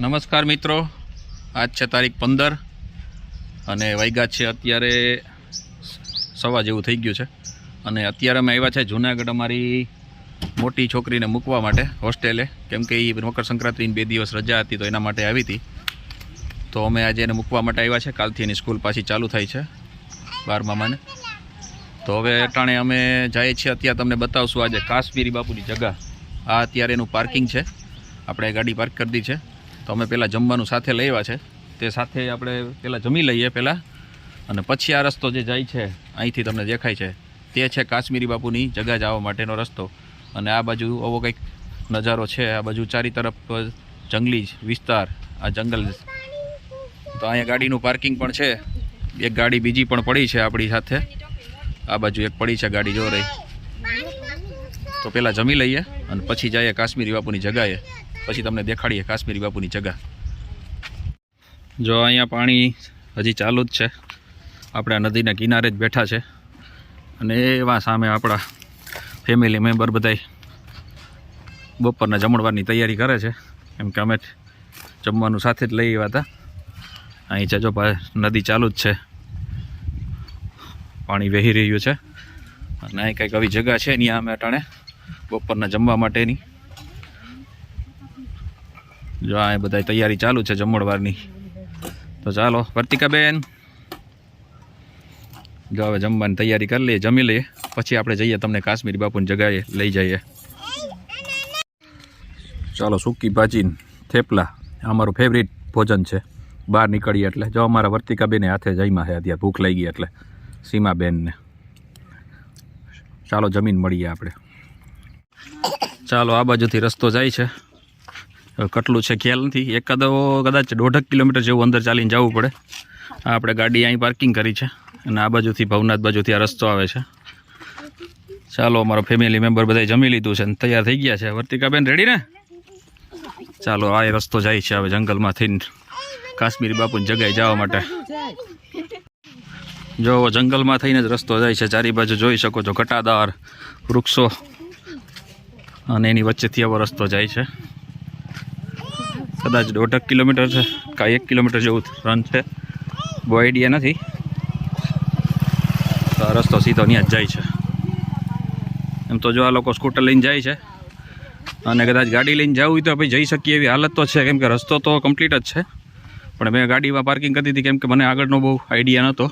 નમસ્કાર મિત્રો. આજ છે તારીખ પંદર અને વાગ્યા છે અત્યારે સવા જેવું થઈ ગયું છે. અને અત્યારે અમે આવ્યા છે જુનાગઢ અમારી મોટી છોકરીને મૂકવા માટે હોસ્ટેલે. કેમ કે એ મકર સંક્રાંતિની બે દિવસ રજા હતી તો એના માટે આવી હતી. તો અમે આજે એને મૂકવા માટે આવ્યા છે. કાલથી એની સ્કૂલ પાછી ચાલુ થઈ છે બારમામાને. તો હવે અટાણે અમે જઈએ છીએ અત્યારે તમને બતાવશું આજે કાશ્મીરી બાપુની જગા. આ અત્યારે એનું પાર્કિંગ છે. આપણે ગાડી પાર્ક કરી દી છે. તો અમે પહેલાં જમવાનું સાથે આવ્યા છે. તે સાથે આપણે પહેલાં જમી લઈએ પહેલાં અને પછી આ રસ્તો જે જાય છે, અહીંથી તમને દેખાય છે, તે છે કાશ્મીરી બાપુની જગા જવા માટેનો રસ્તો. અને આ બાજુ આવો કંઈક નજારો છે, આ બાજુ ચારી તરફ જંગલી વિસ્તાર, આ જંગલ. તો અહીંયા ગાડીનું પાર્કિંગ પણ છે, એક ગાડી બીજી પણ પડી છે આપણી સાથે. આ બાજુ એક પડી છે ગાડી જો રહી તો પહેલાં જમી લઈએ અને પછી જઈએ કાશ્મીરી બાપુની જગાએ. પછી તમને દેખાડીએ કાશ્મીરી બાપુની જગા જો અહીંયા પાણી હજી ચાલુ જ છે. આપણે નદીના કિનારે જ બેઠા છે. અને એવા સામે આપણા ફેમિલી મેમ્બર બધાય બપોરના જમણવારની તૈયારી કરે છે. એમ કે અમે જમવાનું સાથે જ લઈ આવ્યા હતા. અહીં છે જો નદી ચાલુ જ છે. પાણી વહી રહ્યું છે. અને અહીં કંઈક આવી જગા છે, એની અમે અટાણે બપોરના જમવા માટેની. જો આ બધા તૈયારી ચાલુ છે જમણવારની. તો ચાલો, વર્તિકાબેન. જો હવે જમવાની તૈયારી કરી લઈએ, જમી લઈએ. પછી આપણે જઈએ તમને કાશ્મીરી બાપુની જગાએ, લઈ જઈએ. ચાલો, સૂકી ભાજી થેપલા. અમારું ફેવરિટ ભોજન છે. બહાર નીકળીએ એટલે. જો અમારા વર્તિકાબેને હાથે જઈમાં છે અત્યારે ભૂખ લઈ ગઈ એટલે. સીમાબેનને. ચાલો, જમીન મળીએ આપણે. ચાલો, આ બાજુથી રસ્તો જાય છે. કેટલું છે ખ્યાલ નથી એકાદ કદાચ દોઢક કિલોમીટર જેવું અંદર ચાલીને જવું પડે. આપણે ગાડી અહીં પાર્કિંગ કરી છે. અને આ બાજુથી ભવનાથ બાજુથી આ રસ્તો આવે છે. ચાલો, અમારો ફેમિલી મેમ્બર બધાય જમી લીધું છે અને તૈયાર થઈ ગયા છે. વર્તિકાબેન રેડી ને? ચાલો, આ રસ્તો જાય છે હવે જંગલમાં થઈને. કાશ્મીરી બાપુની જગ્યાએ જવા માટે. જો જંગલમાં થઈને જ રસ્તો જાય છે. ચારી બાજુ જોઈ શકો છો ઘટાદાર વૃક્ષો. અને એની વચ્ચેથી આવો રસ્તો જાય છે. કદાચ દોઢક કિલોમીટર છે કાં એક કિલોમીટર જેવું રન છે. બહુ આઈડિયા નથી. રસ્તો સીધો ત્યાં જ જાય છે. એમ તો જો આ લોકો સ્કૂટર લઈને જાય છે, અને કદાચ ગાડી લઈને જવું હોય તો ભાઈ જઈ શકીએ એવી હાલત તો છે, કેમ કે રસ્તો તો કમ્પ્લીટ જ છે. પણ મેં ગાડીમાં પાર્કિંગ કરી દીધી, કેમ કે મને આગળનો બહુ આઈડિયા નહોતો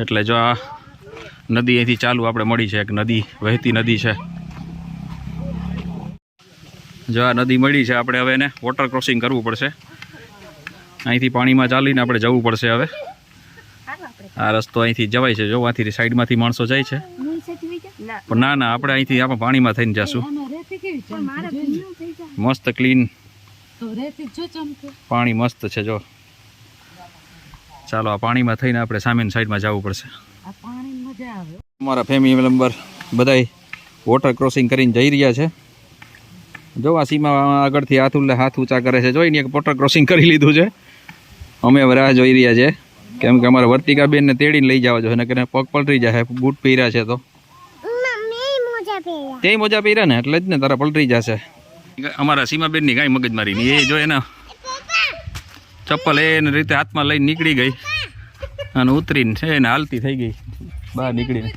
એટલે જો આ નદી અહીંથી ચાલુ આપણે મળી છે, એક નદી, વહેતી નદી છે. જો આ નદી મળી છે આપણે હવે એને વોટર ક્રોસિંગ કરવું પડશે. અહીંથી પાણીમાં ચાલીને આપણે જવું પડશે હવે. આ રસ્તો અહીંથી જવાય છે જો આથી સાઈડમાંથી માણસો જાય છે. પણ ના ના આપણે અહીંથી આપણે પાણીમાં થઈને જશું. મસ્ત ક્લીન પાણી મસ્ત છે જો. ચાલો આ પાણીમાં થઈને આપણે સામેની સાઈડમાં જવું પડશે. અમારા ફેમિલી મેમ્બર બધાય વોટર ક્રોસિંગ કરીને જઈ રહ્યા છે. જો આ સીમા આગળથી હાથ ઉલ્લે હાથ ઊંચા કરે છે. જોઈને એક પોટર ક્રોસિંગ કરી લીધું છે. અમે રાહ જોઈ રહ્યા છે. કેમ કે અમારે વર્તિકાબેનને તેડીને લઈ જવા જોઈએ નકર પગ પલટી જાય બૂટ પહેર્યા છે તો. તે મોજા પહેર્યા ને એટલે જ ને તારા પલટી જશે. અમારા સીમાબેનની કાંઈ મગજમારી નહીં એ જો એના ચપ્પલ એને રીતે હાથમાં લઈને નીકળી ગઈ. અને ઉતરીને છે એને હાલતી થઈ ગઈ. બહાર નીકળીને.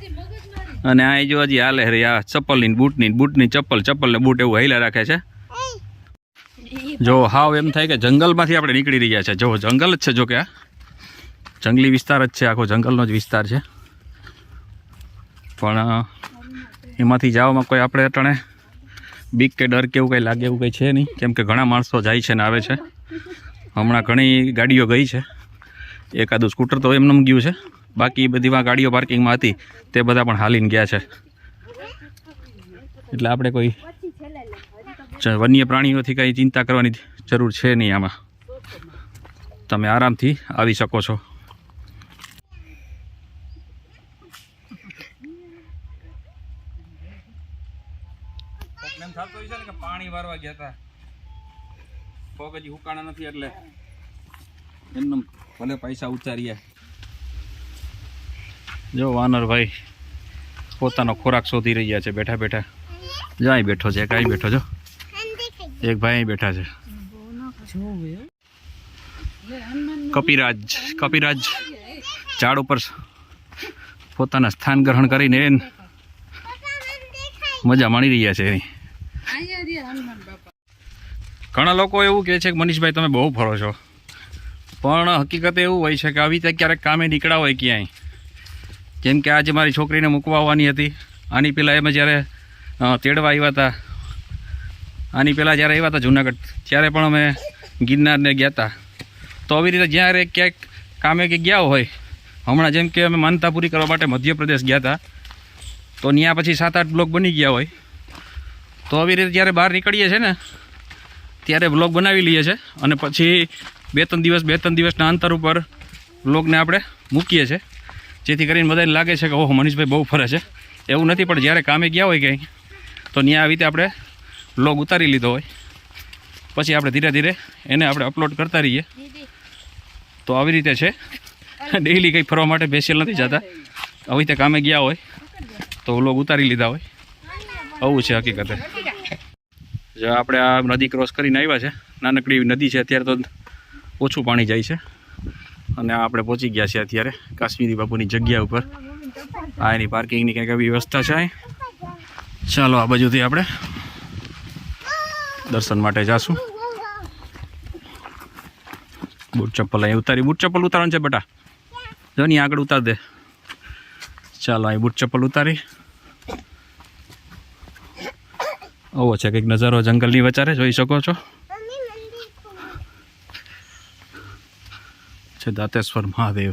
અને આ જો હજી હાલે રે, આ ચપ્પલની બૂટની બૂટની ચપ્પલ ચપ્પલ ને બૂટ એવું હૈલા રાખે છે. જો હાવ એમ થાય કે જંગલમાંથી આપણે નીકળી રહ્યા છે. જો જંગલ જ છે જો કે આ. જંગલી વિસ્તાર જ છે, આખો જંગલનો જ વિસ્તાર છે. પણ એમાંથી જવામાં કોઈ આપણે અટાણે બીક કે ડર કે એવું કંઈ લાગે એવું કંઈ છે નહીં. કેમ કે ઘણા માણસો જાય છે ને આવે છે. હમણાં ઘણી ગાડીઓ ગઈ છે. એકાદું સ્કૂટર તો એમને એમ ગયું છે. બાકી બધીમાં ગાડીઓ પાર્કિંગમાં હતી, તે બધા પણ હાલીને ગયા છે. એટલે આપણે કોઈ વન્ય પ્રાણીઓથી કંઈ ચિંતા કરવાની જરૂર છે નહીં આમાં. તમે આરામથી આવી શકો છો. પાણી વારવા ગયા હતા. પગ નથી એટલે. એમને ભલે પૈસા ઉચ્ચારીએ જો વાનરભાઈ પોતાનો ખોરાક શોધી રહ્યા છે, બેઠા બેઠા. જાય બેઠો છે કાંઈ બેઠો છો એક ભાઈ અહીં બેઠા છે. કપિરાજ કપિરાજ ઝાડ ઉપર પોતાના સ્થાન ગ્રહણ કરીને મજા માણી રહ્યા છે એની. ઘણા લોકો એવું કહે છે કે, મનીષભાઈ, તમે બહુ ફરો છો. પણ હકીકત એવું હોય છે કે આવી રીતે ક્યારેક કામે નીકળ્યા હોય ક્યાંય. જેમ કે આજે મારી છોકરીને મૂકવા આવવાની હતી. આની પહેલાં એમ જ્યારે તેડવા આવ્યા હતા, આની પહેલાં જ્યારે આવ્યા હતા જુનાગઢ, ત્યારે પણ અમે ગિરનારને ગયા હતા. તો આવી રીતે જ્યારે ક્યાંક કામે કે ગયા હોય, હમણાં જેમ કે અમે માનતા પૂરી કરવા માટે મધ્યપ્રદેશ ગયા હતા, તો ત્યાં પછી સાત આઠ બ્લોક બની ગયા હોય. તો આવી રીતે જ્યારે બહાર નીકળીએ છીએ ને, ત્યારે વ્લોગ બનાવી લઈએ છીએ અને પછી બે ત્રણ દિવસ બે ત્રણ દિવસના અંતર ઉપર વ્લોગને આપણે મૂકીએ છીએ જેથી કરીને બધાને લાગે છે કે ઓહો, મનીષભાઈ બહુ ફરે છે. એવું નથી, પણ જ્યારે કામે ગયા હોય ક્યાંય, તો ત્યાં આવી રીતે આપણે લોગ ઉતારી લીધો હોય. પછી આપણે ધીરે ધીરે એને આપણે અપલોડ કરતા રહીએ. તો આવી રીતે છે. ડેઈલી કંઈ ફરવા માટે બેસેલ નથી જતા. આવી રીતે કામે ગયા હોય, તો લોગ ઉતારી લીધા હોય. આવું છે હકીકતે. જો આપણે આ નદી ક્રોસ કરીને આવ્યા છે. નાનકડી નદી છે, અત્યારે તો ઓછું પાણી જાય છે. અને આપણે પહોંચી ગયા છીએ અત્યારે કાશ્મીરી બાપુની જગ્યા ઉપર. આ એની પાર્કિંગની કંઈક એવી વ્યવસ્થા છે. ચાલો આ બાજુથી આપણે દર્શન માટે જાશું. બૂટ ચપ્પલ અહીં ઉતારી. બૂટ ચપ્પલ ઉતારવાનું છે બેટા? જો નહીં આગળ ઉતાર દે. ચાલો અહીં બૂટ ચપ્પલ ઉતારી. આવો છે, કંઈક નજારો જંગલની વચારે જોઈ શકો છો. છે, દાંતેશ્વર મહાદેવ.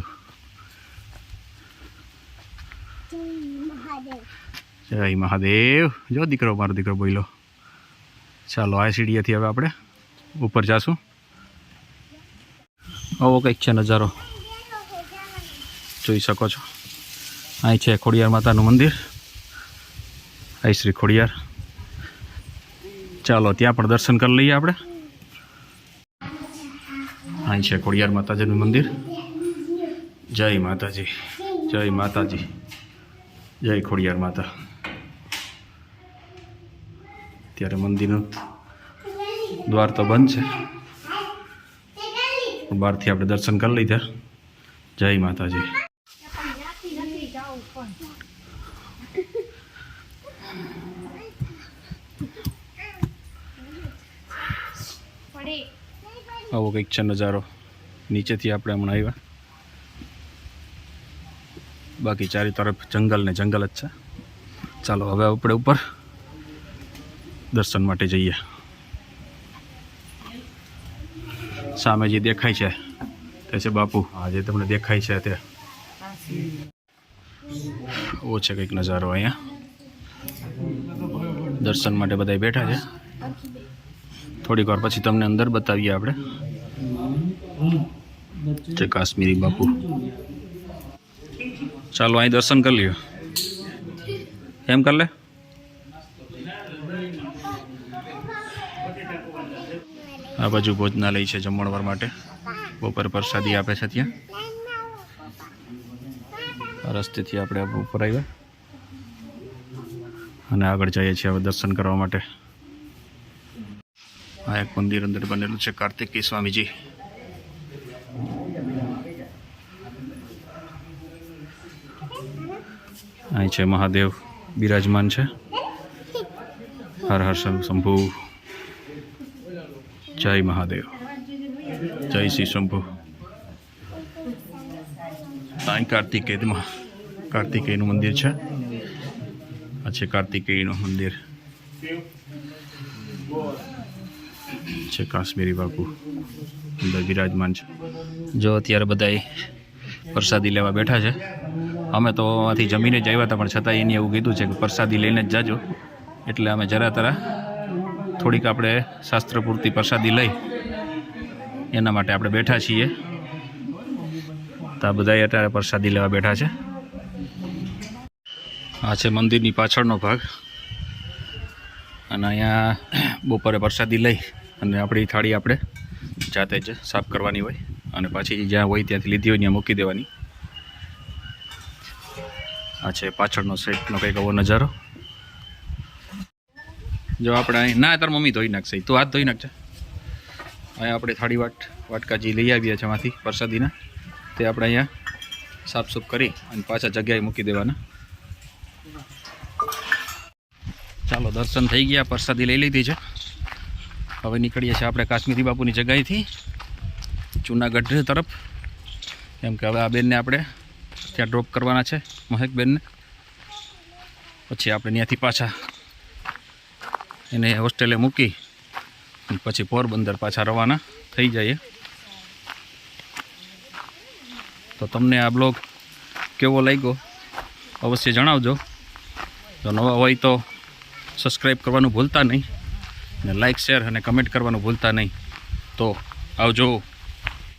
જય મહાદેવ. જો દીકરો, મારો દીકરો બોલો ચાલો, આ સીડીએથી હવે આપણે ઉપર જાશું. આવો કંઈક છે નજારો. જોઈ શકો છો. અહીં છે ખોડિયાર માતાનું મંદિર. અહીં શ્રી ખોડિયાર. ચાલો, ત્યાં પણ દર્શન કરી લઈએ આપણે. અહીં છે, ખોડિયાર માતાજીનું મંદિર. જય માતાજી જય માતાજી, જય ખોડિયાર માતા. ત્યારે મંદિરનું દ્વાર તો બંધ છે. બહારથી આપણે દર્શન કરી લીધા. જય માતાજી. આવો કંઈક છે નજારો. નીચેથી આપણે હમણાં આવ્યા. બાકી ચારે તરફ જંગલ ને જંગલ જ છે. ચાલો હવે આપણે ઉપર દર્શન માટે જઈએ. સામે જે દેખાય છે તે છે બાપુ. આ જે તમને દેખાય છે તે. ઓ છે કંઈક નજારો અહીંયા. દર્શન માટે બધા બેઠા છે. થોડીક વાર પછી તમને અંદર બતાવીએ આપણે. જે કાશ્મીરી બાપુ. ચાલો અહીં દર્શન કરી લ્યો. એમ કર લે. આ બાજુ ભોજનાલય છે જમણવાર માટે. બપોર પ્રસાદી આપે છે ત્યાં. રસ્તેથી આપણે ઉપર આવ્યા. અને આગળ જઈએ છીએ હવે દર્શન કરવા માટે. આ એક મંદિર અંદર બનેલું છે કાર્તિકી સ્વામીજી. અહીં છે મહાદેવ, બિરાજમાન છે. હર હર શંભુ. જય મહાદેવ. જય શ્રી શંભુ. અહીં કાર્તિકેયમાં, કાર્તિકેયનું મંદિર છે. આ છે કાર્તિકેયનું મંદિર. છે કાશ્મીરી બાપુ અંદર બિરાજમાન છે. જો અત્યારે બધાય પ્રસાદી લેવા બેઠા છે. અમે તો આથી જમીને જ આવ્યા હતા, પણ છતાં એને એવું કીધું છે કે પ્રસાદી લઈને જ જાજો. એટલે અમે જરા તરા થોડીક આપણે શાસ્ત્ર પૂરતી પ્રસાદી લઈ. એના માટે આપણે બેઠા છીએ. તો આ બધાય અત્યારે પ્રસાદી લેવા બેઠા છે. આ છે મંદિરની પાછળનો ભાગ. અને અહીંયા બપોરે પ્રસાદી લઈ. અને આપણી થાળી આપણે જાતે જ સાફ કરવાની હોય અને પાછી જ્યાં હોય ત્યાંથી લીધી હોય ત્યાં મૂકી દેવાની. આ છે પાછળનો સેટનો કંઈક આવો નજારો. જો આપણે અહીં ના, તાર મમ્મી ધોઈ નાખશે. તું હાથ ધોઈ નાખજે અહીંયા આપણે થાળી વાટ વાટકા જે લઈ આવ્યા છે એમાંથી પ્રસાદીના. તે આપણે અહીંયા સાફસૂફ કરી અને પાછા જગ્યાએ મૂકી દેવાના. ચાલો, દર્શન થઈ ગયા. પ્રસાદી લઈ લીધી છે. હવે નીકળીએ છીએ આપણે કાશ્મીરી બાપુની જગ્યાએથી, જૂનાગઢ તરફ. કેમ કે હવે આ બેનને આપણે ત્યાં ડ્રોપ કરવાના છે મહેકબેનને પછી આપણે ત્યાંથી પાછા એને હોસ્ટેલે મૂકી પછી પોરબંદર પાછા રવાના થઈ જઈએ. તો તમને આ બ્લોગ કેવો લાગ્યો, અવશ્ય જણાવજો. જો નવા હોય તો સબસ્ક્રાઈબ કરવાનું ભૂલતા નહીં. અને લાઇક શેર અને કમેન્ટ કરવાનું ભૂલતા નહીં. તો આવજો.